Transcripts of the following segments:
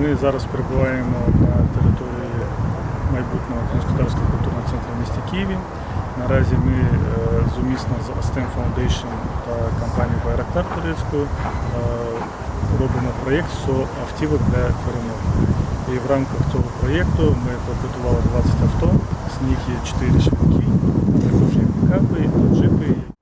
Ми зараз перебуваємо на території майбутнього господарського культурного центру в місті Києві. Наразі ми е, зумісно з Astem Foundation та компанією Байрактар Турецькою е, робимо проєкт «100 автівок для перемоги. І в рамках цього проєкту ми підготували 20 авто, з них є 4 швидкі, також є пікапи, джипи.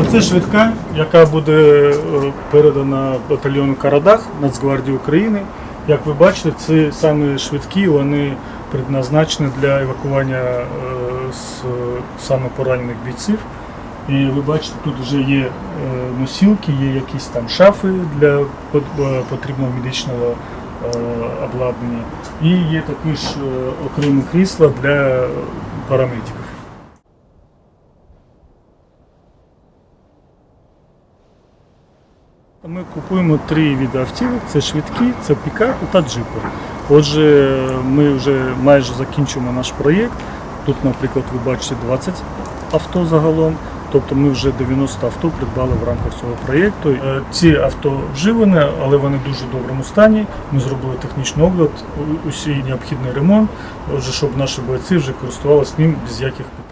Оце швидка, яка буде е, передана батальйону Карадах Нацгвардії України. Як ви бачите, ці саме швидкі, вони предназначені для евакування е, з саме поранених бійців. І ви бачите, тут вже є е, носілки, є якісь там шафи для е, потрібного медичного е, обладнання. І є також е, окремі крісла для парамедиків. Ми купуємо три види автівок: це швидкі, це пікапи та джипи. Отже, ми вже майже закінчуємо наш проєкт. Тут, наприклад, ви бачите 20 авто загалом. Тобто ми вже 90 авто придбали в рамках цього проєкту. Е, Ці авто вживані, але вони в дуже доброму стані. Ми зробили технічний огляд, усі необхідний ремонт, щоб наші бойці вже користувалися ним без яких питань.